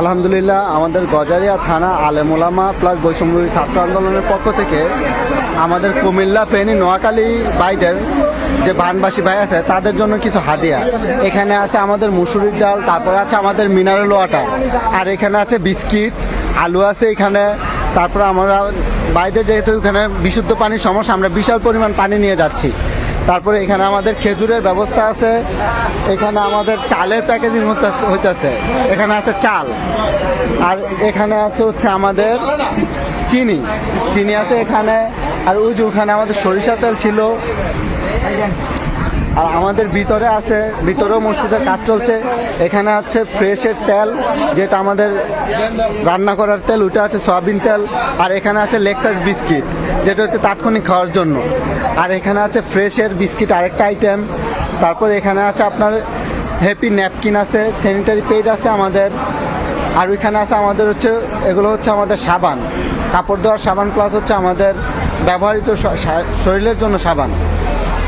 আলহামদুলিল্লাহ, আমাদের গজারিয়া থানা আলেমোলামা প্লাস বৈষম্য ছাত্র আন্দোলনের পক্ষ থেকে আমাদের কুমিল্লা, ফেনী, নোয়াখালী বাইদের যে বানবাসী ভাই আছে, তাদের জন্য কিছু হাদিয়া। এখানে আছে আমাদের মুসুরির ডাল, তারপরে আছে আমাদের মিনারেল ওয়াটার আর এখানে আছে বিস্কিট, আলু আছে এখানে। তারপরে আমরা বাইরে যেহেতু এখানে বিশুদ্ধ পানির সমস্যা, আমরা বিশাল পরিমাণ পানি নিয়ে যাচ্ছি। তারপরে এখানে আমাদের খেজুরের ব্যবস্থা আছে, এখানে আমাদের চালের প্যাকেজিং হইতেছে, এখানে আছে চাল। আর এখানে আছে হচ্ছে আমাদের চিনি। চিনি আছে এখানে, আর ওই যে ওখানে আমাদের সরিষা তেল ছিল। আর আমাদের ভিতরে আছে, ভিতরেও মসজিদের কাজ চলছে। এখানে আছে ফ্রেশের তেল, যেটা আমাদের রান্না করার তেল, ওটা আছে সয়াবিন তেল, আর এখানে আছে লেক্সাস বিস্কিট, যেটা হচ্ছে তাৎক্ষণিক খাওয়ার জন্য। আর এখানে আছে ফ্রেশের বিস্কিট আরেকটা আইটেম তারপর এখানে আছে আপনার হ্যাপি ন্যাপকিন আছে স্যানিটারি পেড আছে আমাদের, আর ওইখানে আছে আমাদের হচ্ছে, এগুলো হচ্ছে আমাদের সাবান। কাপড় দেওয়ার সাবান প্লাস হচ্ছে আমাদের ব্যবহৃত শরীরের জন্য সাবান।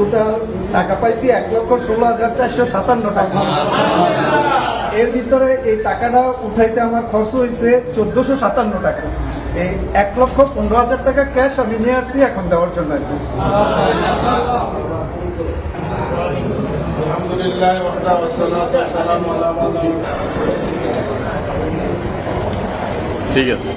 টোটাল টাকা পাইছি এক লক্ষ ষোলো হাজার চারশো সাতান্ন টাকা। এর ভিতরে এই টাকাটা উঠাইতে আমার খরচ হয়েছে চোদ্দশো সাতান্ন টাকা। এই এক লক্ষ পনেরো হাজার টাকা ক্যাশ আমি নিয়ে আসছি এখন দেওয়ার জন্য আলহামদুলিল্লাহ ঠিক আছে।